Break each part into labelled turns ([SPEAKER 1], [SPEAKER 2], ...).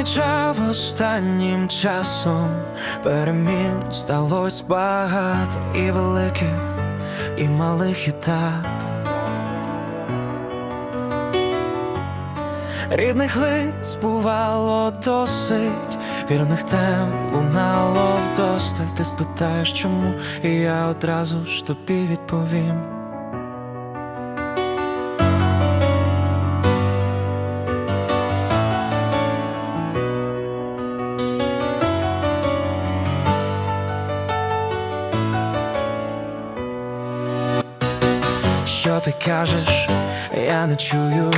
[SPEAKER 1] помічав останнім часом перемін сталось багато і великих, і малих і так. Рідних лиць бувало досить, вірних тем лунало вдосталь. Ти спитаєш чому, і я одразу ж тобі відповім. Що ти кажеш, я не чую.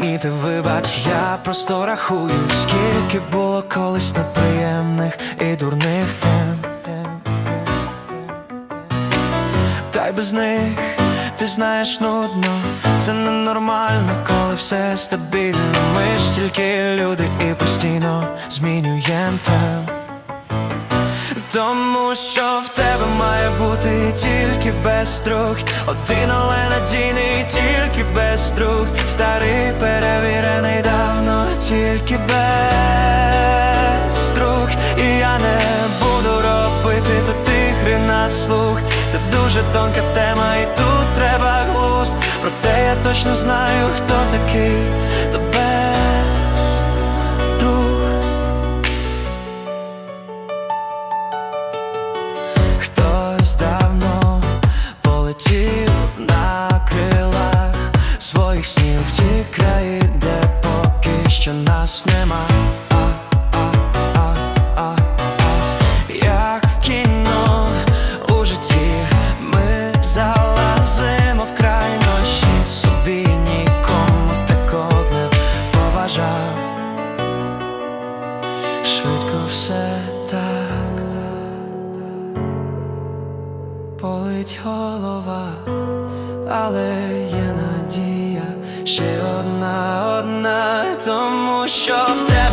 [SPEAKER 1] Ні, ти вибач, я просто рахую, скільки було колись неприємних і дурних тем. Та й без них ти знаєш нудно, це ненормально, коли все стабільно. Ми ж тільки люди і постійно змінюєм темп. Тому що в тебе має бути тільки без друг Один, але надійний, тільки без друг Старий перевірений давно, тільки без друг І я не буду робити тут ігри на слух. Це дуже тонка тема, і тут треба глузд. Проте я точно знаю, хто такий Швидко все так. Болить голова, але є надія, ще одна, одна, тому що в тебе